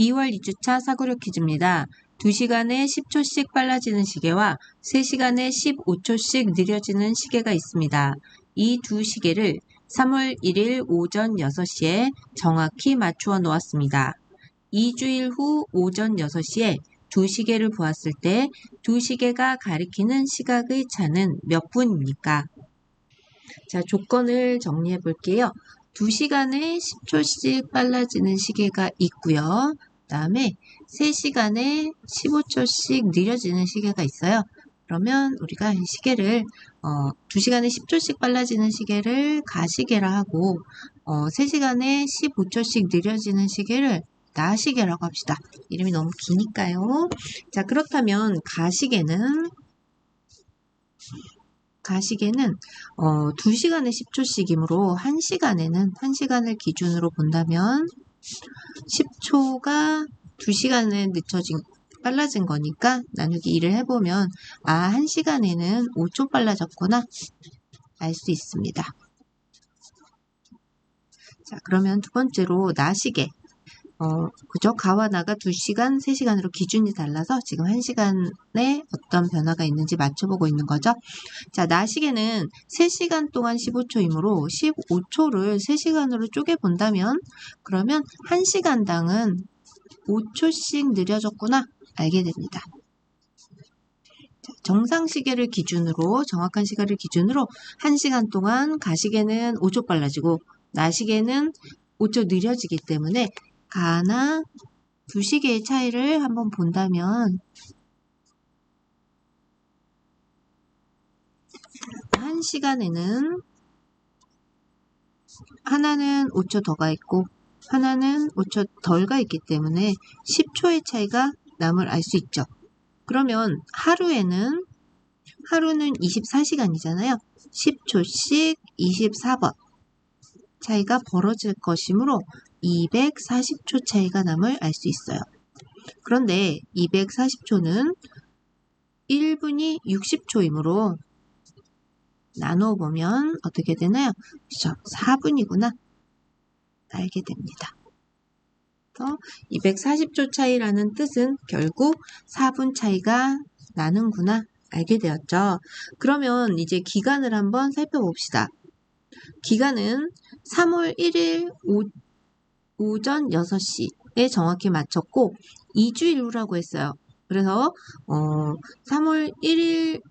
2월 2주차 사고력 퀴즈입니다. 2시간에 10초씩 빨라지는 시계와 3시간에 15초씩 느려지는 시계가 있습니다. 이 두 시계를 3월 1일 오전 6시에 정확히 맞추어 놓았습니다. 2주일 후 오전 6시에 두 시계를 보았을 때 두 시계가 가리키는 시각의 차는 몇 분입니까? 자, 조건을 정리해 볼게요. 2시간에 10초씩 빨라지는 시계가 있고요. 다음에 3시간에 15초씩 느려지는 시계가 있어요. 그러면 우리가 이 시계를 어, 2시간에 10초씩 빨라지는 시계를 가시계라 하고 어, 3시간에 15초씩 느려지는 시계를 나시계라고 합시다. 이름이 너무 기니까요. 자, 그렇다면 가시계는 가시계는 어, 2시간에 10초씩이므로 1시간에는 1시간을 기준으로 본다면 10초가 2시간에 늦춰진 빨라진 거니까 나누기 2를 해보면 아 1시간에는 5초 빨라졌구나 알 수 있습니다. 자 그러면 두 번째로 나시계 어, 그죠? 가와 나가 2시간, 3시간으로 기준이 달라서 지금 1시간에 어떤 변화가 있는지 맞춰보고 있는 거죠. 자, 나시계는 3시간 동안 15초이므로 15초를 3시간으로 쪼개본다면 그러면 1시간당은 5초씩 느려졌구나 알게 됩니다. 자, 정상 시계를 기준으로 정확한 시간을 기준으로 1시간 동안 가시계는 5초 빨라지고 나시계는 5초 느려지기 때문에 가나 두 시계의 차이를 한번 본다면 한 시간에는 하나는 5초 더 가 있고 하나는 5초 덜 가 있기 때문에 10초의 차이가 남을 알 수 있죠. 그러면 하루에는 하루는 24시간이잖아요. 10초씩 24번 차이가 벌어질 것이므로 240초 차이가 남을 알 수 있어요. 그런데 240초는 1분이 60초이므로 나누어 보면 어떻게 되나요? 그죠? 4분이구나. 알게 됩니다. 240초 차이라는 뜻은 결국 4분 차이가 나는구나 알게 되었죠. 그러면 이제 기간을 한번 살펴봅시다. 기간은 3월 1일 오, 오전 6시에 정확히 맞췄고 2주일 후라고 했어요. 그래서 어, 3월 1일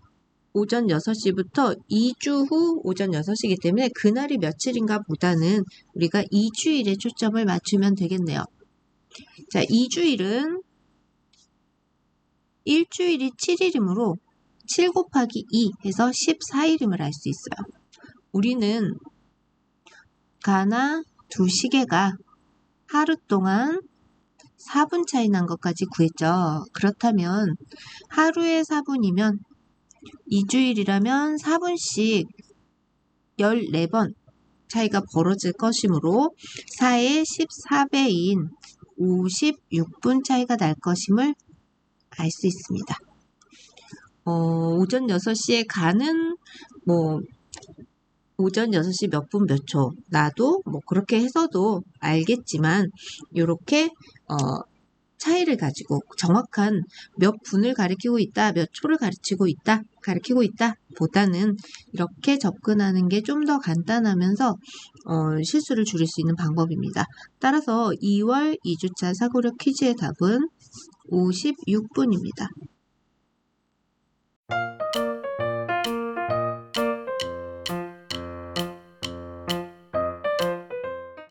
오전 6시부터 2주 후 오전 6시이기 때문에 그날이 며칠인가 보다는 우리가 2주일에 초점을 맞추면 되겠네요. 자, 2주일은 일주일이 7일이므로 7 곱하기 2 해서 14일임을 알 수 있어요. 우리는 가나 두 시계가 하루 동안 4분 차이 난 것까지 구했죠. 그렇다면 하루에 4분이면 2주일이라면 4분씩 14번 차이가 벌어질 것이므로 4의 14배인 56분 차이가 날 것임을 알 수 있습니다. 어, 오전 6시에 가는 뭐 오전 6시 몇 분 몇 초. 나도 뭐 그렇게 해서도 알겠지만 이렇게 어 차이를 가지고 정확한 몇 분을 가리키고 있다, 몇 초를 가르치고 있다, 가리키고 있다 보다는 이렇게 접근하는 게 좀 더 간단하면서 어, 실수를 줄일 수 있는 방법입니다. 따라서 2월 2주차 사고력 퀴즈의 답은 56분입니다.